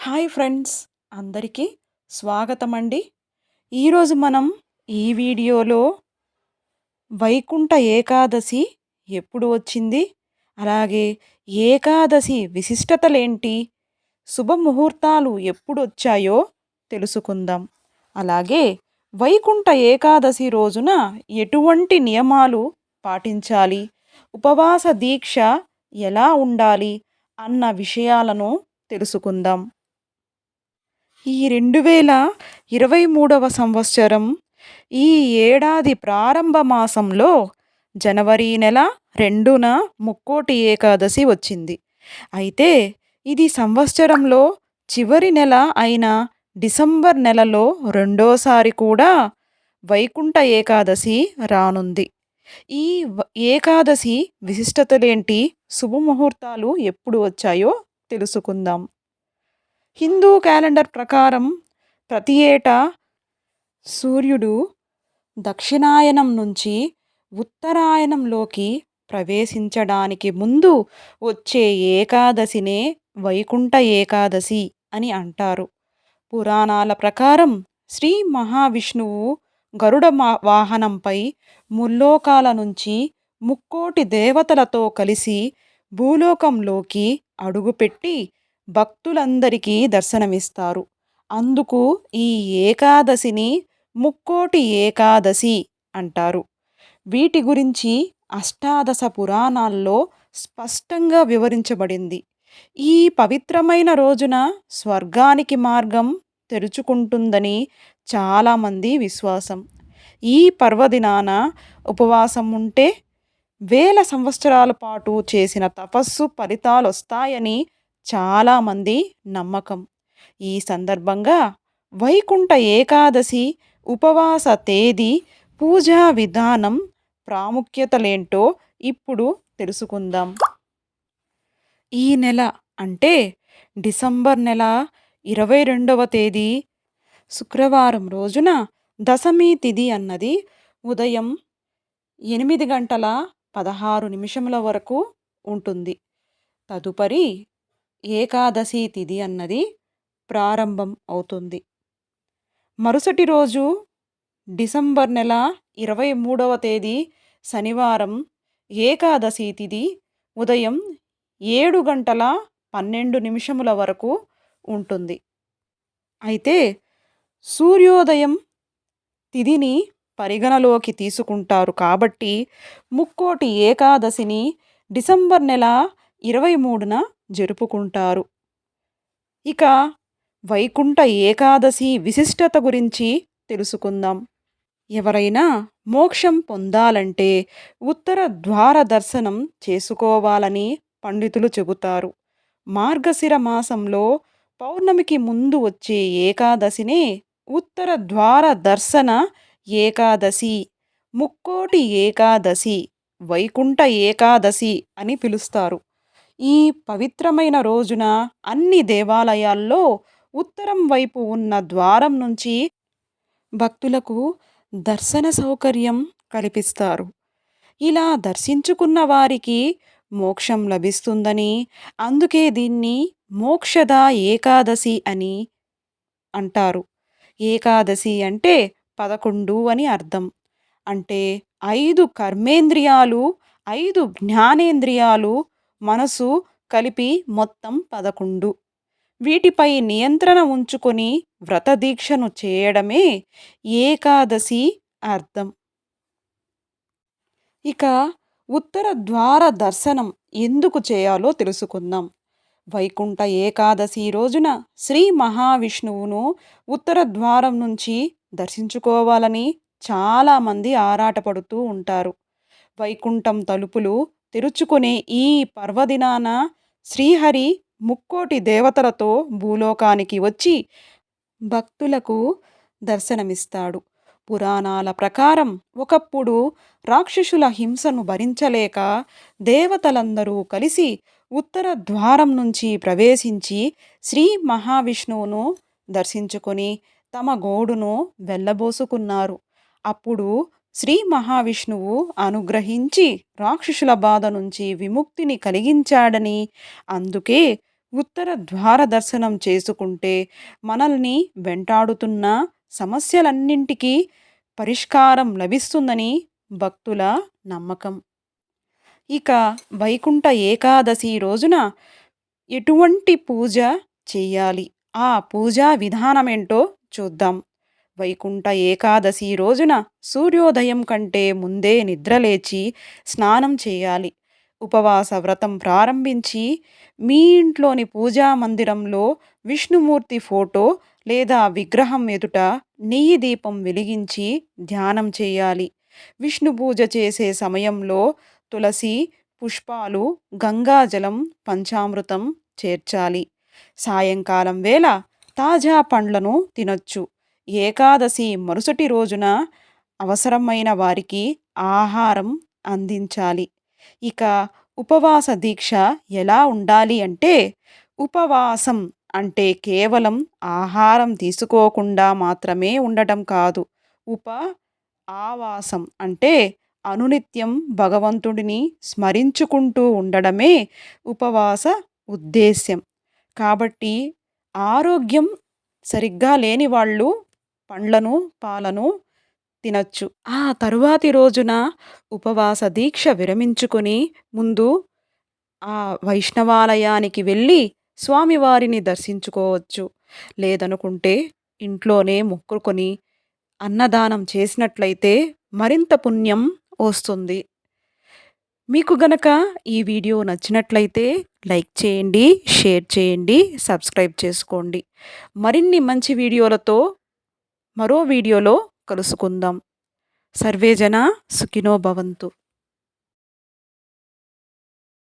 Hi friends అందరికీ స్వాగతం అండి ఈరోజు మనం ఈ వీడియోలో వైకుంఠ ఏకాదశి ఎప్పుడు వచ్చింది? అలాగే ఏకాదశి విశిష్టతలేంటి? శుభముహూర్తాలు ఎప్పుడు వచ్చాయో తెలుసుకుందాం. అలాగే వైకుంఠ ఏకాదశి రోజున ఎటువంటి నియమాలు పాటించాలి? ఉపవాస దీక్ష ఎలా ఉండాలి? అన్న విషయాలను తెలుసుకుందాం. ఈ రెండు వేల ఇరవై మూడవ సంవత్సరం ఈ ఏడాది ప్రారంభ మాసంలో జనవరి నెల రెండున ముక్కోటి ఏకాదశి వచ్చింది. అయితే ఇది సంవత్సరంలో చివరి నెల అయిన డిసెంబర్ నెలలో రెండోసారి కూడా వైకుంఠ ఏకాదశి రానుంది. ఈ ఏకాదశి విశిష్టతలేంటి శుభముహూర్తాలు ఎప్పుడు వచ్చాయో తెలుసుకుందాం. హిందూ క్యాలెండర్ ప్రకారం ప్రతి ఏటా సూర్యుడు దక్షిణాయనం నుంచి ఉత్తరాయణంలోకి ప్రవేశించడానికి ముందు వచ్చే ఏకాదశినే వైకుంఠ ఏకాదశి అని అంటారు. పురాణాల ప్రకారం శ్రీ మహావిష్ణువు గరుడ వాహనంపై ముల్లోకాల నుంచి ముక్కోటి దేవతలతో కలిసి భూలోకంలోకి అడుగుపెట్టి భక్తులందరికీ దర్శనమిస్తారు. అందుకు ఈ ఏకాదశిని ముక్కోటి ఏకాదశి అంటారు. వీటి గురించి అష్టాదశ పురాణాల్లో స్పష్టంగా వివరించబడింది. ఈ పవిత్రమైన రోజున స్వర్గానికి మార్గం తెరుచుకుంటుందని చాలామంది విశ్వాసం. ఈ పర్వదినాన ఉపవాసం ఉంటే వేల సంవత్సరాల పాటు చేసిన తపస్సు ఫలితాలు వస్తాయని చాలామంది నమ్మకం. ఈ సందర్భంగా వైకుంఠ ఏకాదశి ఉపవాస తేదీ పూజా విధానం ప్రాముఖ్యతలేంటో ఇప్పుడు తెలుసుకుందాం. ఈ నెల అంటే డిసెంబర్ నెల ఇరవై రెండవ తేదీ. శుక్రవారం రోజున దశమి తిథి అన్నది ఉదయం ఎనిమిది గంటల పదహారు నిమిషముల వరకు ఉంటుంది. తదుపరి ఏకాదశి తిథి అన్నది ప్రారంభం అవుతుంది. మరుసటి రోజు డిసెంబర్ నెల ఇరవై మూడవ తేదీ శనివారం ఏకాదశి తిథి ఉదయం ఏడు గంటల పన్నెండు నిమిషముల వరకు ఉంటుంది. అయితే సూర్యోదయం తిథిని పరిగణలోకి తీసుకుంటారు కాబట్టి ముక్కోటి ఏకాదశిని డిసెంబర్ నెల ఇరవై మూడున జరుపుకుంటారు. ఇక వైకుంఠ ఏకాదశి విశిష్టత గురించి తెలుసుకుందాం. ఎవరైనా మోక్షం పొందాలంటే ఉత్తర ద్వార దర్శనం చేసుకోవాలని పండితులు చెబుతారు. మార్గశిర మాసంలో పౌర్ణమికి ముందు వచ్చే ఏకాదశినే ఉత్తర ద్వార దర్శన ఏకాదశి ముక్కోటి ఏకాదశి వైకుంఠ ఏకాదశి అని పిలుస్తారు. ఈ పవిత్రమైన రోజున అన్ని దేవాలయాల్లో ఉత్తరం వైపు ఉన్న ద్వారం నుంచి భక్తులకు దర్శన సౌకర్యం కల్పిస్తారు. ఇలా దర్శించుకున్న వారికి మోక్షం లభిస్తుందని అందుకే దీన్ని మోక్షద ఏకాదశి అని అంటారు. ఏకాదశి అంటే పదకొండు అని అర్థం. అంటే ఐదు కర్మేంద్రియాలు ఐదు జ్ఞానేంద్రియాలు మనసు కలిపి మొత్తం పదకొండు. వీటిపై నియంత్రణ ఉంచుకొని వ్రతదీక్షను చేయడమే ఏకాదశి అర్థం. ఇక ఉత్తర ద్వార దర్శనం ఎందుకు చేయాలో తెలుసుకుందాం. వైకుంఠ ఏకాదశి రోజున శ్రీ మహావిష్ణువును ఉత్తర ద్వారం నుంచి దర్శించుకోవాలని చాలామంది ఆరాటపడుతూ ఉంటారు. వైకుంఠం తలుపులు తెరుచుకునే ఈ పర్వదినాన శ్రీహరి ముక్కోటి దేవతలతో భూలోకానికి వచ్చి భక్తులకు దర్శనమిస్తాడు. పురాణాల ప్రకారం ఒకప్పుడు రాక్షసుల హింసను భరించలేక దేవతలందరూ కలిసి ఉత్తర ద్వారం నుంచి ప్రవేశించి శ్రీ మహావిష్ణువును దర్శించుకొని తమ గోడును వెళ్ళబోసుకున్నారు అప్పుడు శ్రీ మహావిష్ణువు అనుగ్రహించి రాక్షసుల బాధ నుంచి విముక్తిని కలిగించాడని. అందుకే ఉత్తర ద్వార దర్శనం చేసుకుంటే మనల్ని వెంటాడుతున్న సమస్యలన్నింటికీ పరిష్కారం లభిస్తుందని భక్తుల నమ్మకం. ఇక వైకుంఠ ఏకాదశి రోజున ఎటువంటి పూజ చేయాలి? ఆ పూజా విధానమేంటో చూద్దాం. వైకుంఠ ఏకాదశి రోజున సూర్యోదయం కంటే ముందే నిద్రలేచి స్నానం చేయాలి. ఉపవాస వ్రతం ప్రారంభించి మీ ఇంట్లోని పూజా మందిరంలో విష్ణుమూర్తి ఫోటో లేదా విగ్రహం ఎదుట నెయ్యి దీపం వెలిగించి ధ్యానం చేయాలి. విష్ణు పూజ చేసే సమయంలో తులసి పుష్పాలు గంగాజలం పంచామృతం చేర్చాలి. సాయంకాలం వేళ తాజా పండ్లను తినొచ్చు. ఏకాదశి మరుసటి రోజున అవసరమైన వారికి ఆహారం అందించాలి. ఇక ఉపవాస దీక్ష ఎలా ఉండాలి అంటే ఉపవాసం అంటే కేవలం ఆహారం తీసుకోకుండా మాత్రమే ఉండటం కాదు. ఉప ఆవాసం అంటే అనునిత్యం భగవంతుడిని స్మరించుకుంటూ ఉండడమే ఉపవాస ఉద్దేశ్యం. కాబట్టి ఆరోగ్యం సరిగ్గా లేని వాళ్ళు పండ్లను పాలను తినచ్చు. ఆ తరువాతి రోజున ఉపవాస దీక్ష విరమించుకొని ముందు ఆ వైష్ణవాలయానికి వెళ్ళి స్వామివారిని దర్శించుకోవచ్చు. లేదనుకుంటే ఇంట్లోనే మొక్కుకొని అన్నదానం చేసినట్లయితే మరింత పుణ్యం వస్తుంది. మీకు గనక ఈ వీడియో నచ్చినట్లయితే లైక్ చేయండి షేర్ చేయండి సబ్స్క్రైబ్ చేసుకోండి. మరిన్ని మంచి వీడియోలతో మరో వీడియోలో కలుసుకుందాం. సర్వేజన సుఖినో భవంతు.